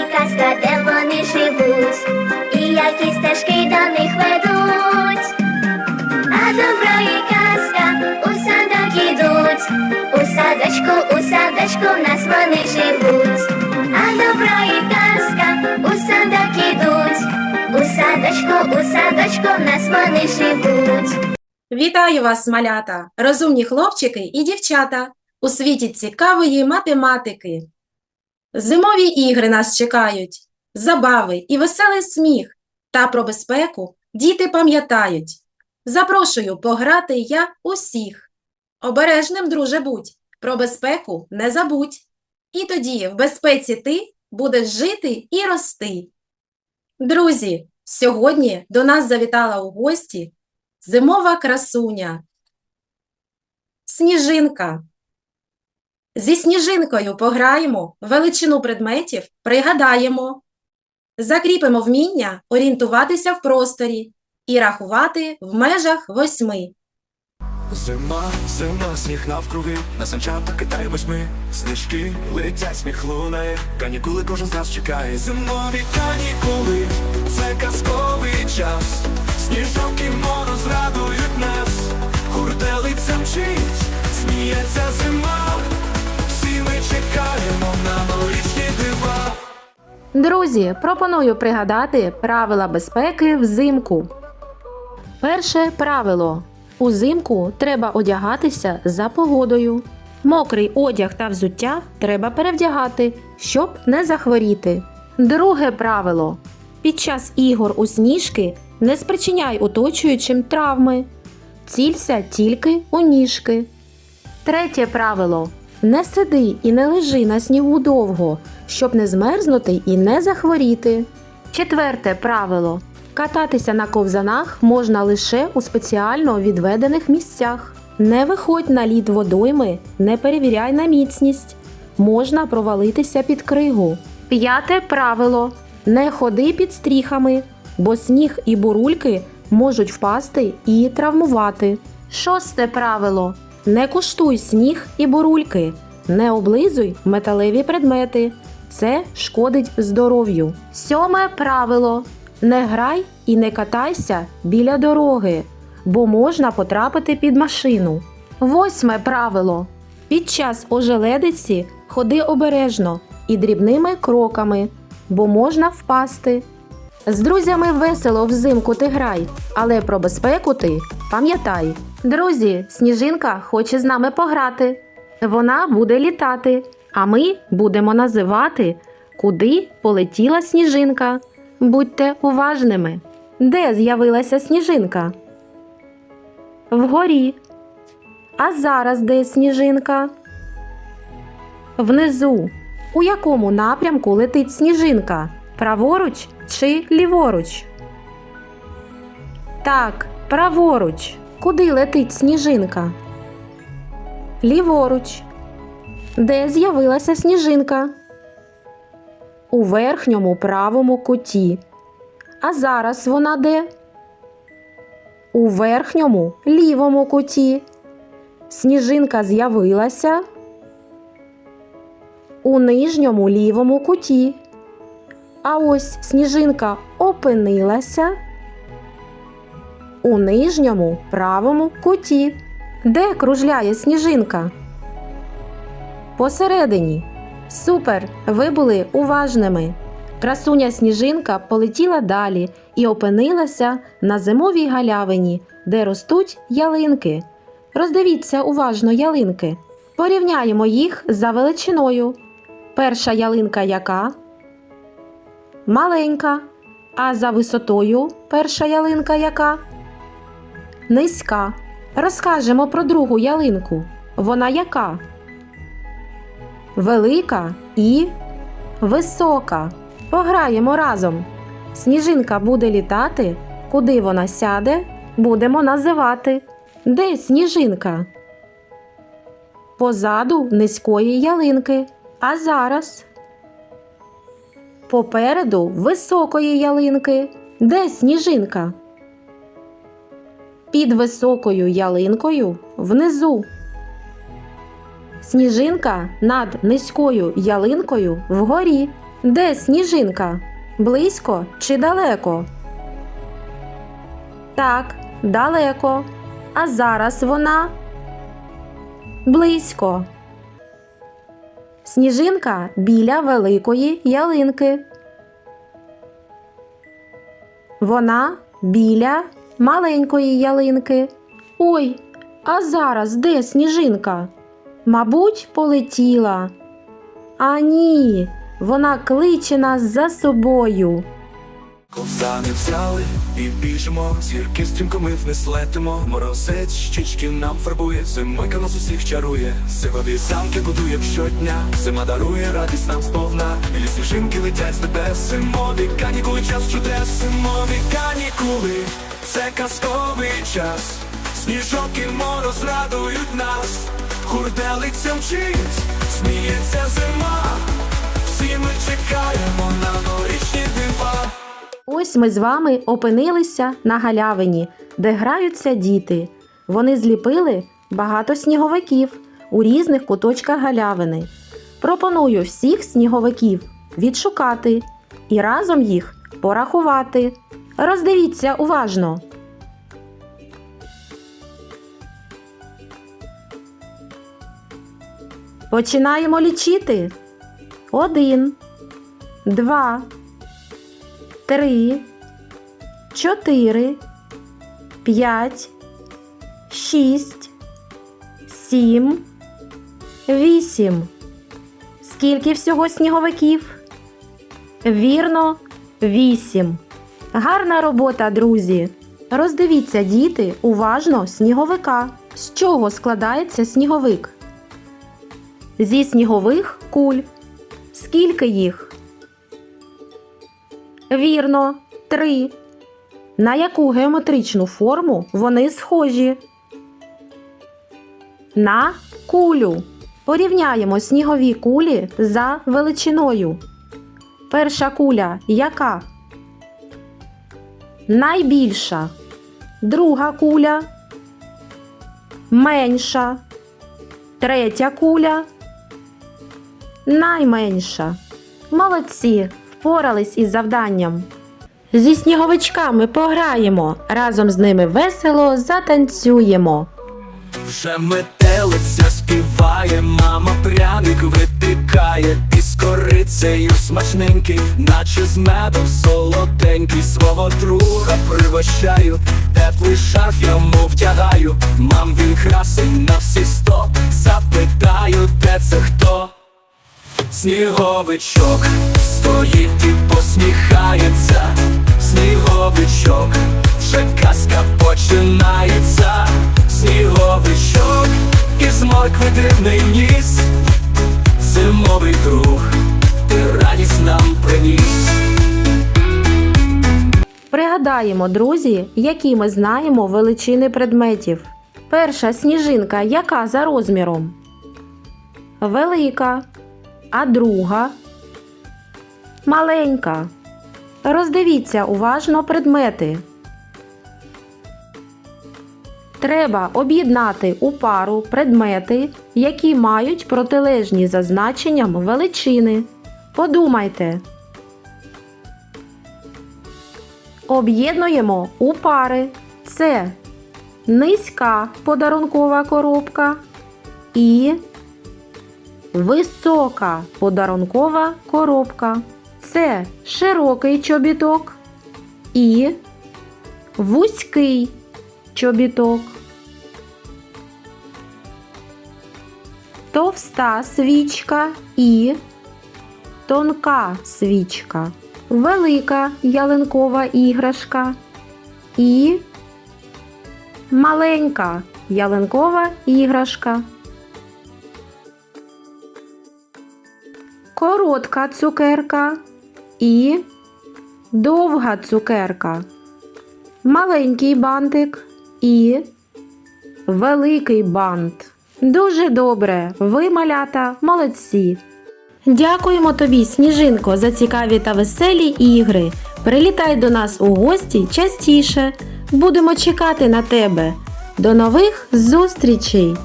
і казка, де вони живуть, і які стежки до них ведуть. А добро і казка у садок ідуть, у садочку, у садочку в нас вони живуть. А добро і казка у садок ідуть, у садочку, у садочку в нас вони живуть. Вітаю вас, малята, розумні хлопчики і дівчата у світі цікавої математики. Зимові ігри нас чекають, забави і веселий сміх, та про безпеку діти пам'ятають. Запрошую пограти я усіх. Обережним, друже, будь, про безпеку не забудь. І тоді в безпеці ти будеш жити і рости. Друзі, сьогодні до нас завітала у гості Зимова красуня. Сніжинка. Зі сніжинкою пограємо, величину предметів пригадаємо. Закріпимо вміння орієнтуватися в просторі і рахувати в межах восьми. Зима, зима, сніг навкруги, на санчата кидаємось ми. Сніжки летять, сміх лунає, канікули кожен з нас чекає. Зимові канікули, це казковий час. Сніжок і мороз радують нас. Хурделиця мчить, сміється зима Друзі, пропоную пригадати правила безпеки взимку. Перше правило. Узимку треба одягатися за погодою. Мокрий одяг та взуття треба перевдягати, щоб не захворіти. Друге правило. Під час ігор у сніжки не спричиняй оточуючим травми. Цілься тільки у ніжки. Третє правило. Не сиди і не лежи на снігу довго, щоб не змерзнути і не захворіти. Четверте правило. Кататися на ковзанах можна лише у спеціально відведених місцях. Не виходь на лід водойми, не перевіряй на міцність. Можна провалитися під кригу. П'яте правило. Не ходи під стріхами, бо сніг і бурульки можуть впасти і травмувати. Шосте правило. Не куштуй сніг і бурульки. Не облизуй металеві предмети. Це шкодить здоров'ю. Сьоме правило. Не грай і не катайся біля дороги, бо можна потрапити під машину. Восьме правило. Під час ожеледиці ходи обережно і дрібними кроками, бо можна впасти. З друзями весело взимку ти грай, але про безпеку ти пам'ятай. Друзі, сніжинка хоче з нами пограти. Вона буде літати, а ми будемо називати, куди полетіла сніжинка. Будьте уважними. Де з'явилася сніжинка? Вгорі. А зараз де сніжинка? Внизу. У якому напрямку летить сніжинка? Праворуч чи ліворуч? Так, праворуч. Куди летить сніжинка? Ліворуч. Де з'явилася сніжинка? У верхньому правому куті. А зараз вона де? У верхньому лівому куті. Сніжинка з'явилася у нижньому лівому куті. А ось сніжинка опинилася у нижньому правому куті. Де кружляє сніжинка? Посередині. Супер! Ви були уважними. Красуня сніжинка полетіла далі і опинилася на зимовій галявині, де ростуть ялинки. Роздивіться уважно ялинки. Порівняємо їх за величиною. Перша ялинка яка? Маленька. А за висотою перша ялинка яка? Низька. Розкажемо про другу ялинку. Вона яка? Велика і висока. Пограємо разом. Сніжинка буде літати. Куди вона сяде, будемо називати. Де сніжинка? Позаду низької ялинки. А зараз попереду високої ялинки. Де сніжинка? Під високою ялинкою внизу. Сніжинка над низькою ялинкою вгорі. Де сніжинка? Близько чи далеко? Так, далеко. А зараз вона близько. Сніжинка біля великої ялинки. Вона біля маленької ялинки. Ой, а зараз де сніжинка? Мабуть, полетіла. А ні, вона кличе нас за собою. Ковзани взяли і біжимо, зірки стрімко ми вниз летимо. Морозець щічки нам фарбує, зимойка нас усіх чарує. Сивові замки будує щодня, зима дарує радість нам сповна. Білі сніжинки летять з небес, зимові канікули, час чудес, зимові канікули, це казковий час. Сніжок і мороз радують нас, хурделиця мчить, сміється зима. Всі ми чекаємо на новорічні дива. Ось ми з вами опинилися на галявині, де граються діти. Вони зліпили багато сніговиків у різних куточках галявини. Пропоную всіх сніговиків відшукати і разом їх порахувати. Роздивіться уважно. Починаємо лічити. Один, два, три, чотири, п'ять, шість, сім, вісім. Скільки всього сніговиків? Вірно, вісім. Гарна робота, друзі. Роздивіться, діти, уважно сніговика. З чого складається сніговик? Зі снігових куль. Скільки їх? Вірно, три. На яку геометричну форму вони схожі? На кулю. Порівняємо снігові кулі за величиною. Перша куля яка? Найбільша. Друга куля менша. Третя куля найменша. Молодці, впорались із завданням. Зі сніговичками пограємо, разом з ними весело затанцюємо. Вже метелиця співає, мама пряник з корицею смачненький, наче з медом солоденький, свого друга пригощаю, теплий шарф йому втягаю, мам він красень на всі сто, запитаю, де це хто? Сніговичок стоїть і посміхається, сніговичок, вже казка починається, сніговичок, із моркви дивний ніс, зимовий друг, ти радість нам приніс. Пригадаємо, друзі, які ми знаємо величини предметів. Перша сніжинка яка за розміром? Велика. А друга маленька. Роздивіться уважно предмети. Треба об'єднати у пару предмети, які мають протилежні за значенням величини. Подумайте. Об'єднуємо у пари. Це низька подарункова коробка і висока подарункова коробка. Це широкий чобіток і вузький чобіток. Товста свічка і тонка свічка. Велика ялинкова іграшка і маленька ялинкова іграшка. Коротка цукерка і довга цукерка. Маленький бантик і великий бант. Дуже добре, ви малята молодці. Дякуємо тобі, Сніжинко, за цікаві та веселі ігри. Прилітай до нас у гості частіше. Будемо чекати на тебе. До нових зустрічей!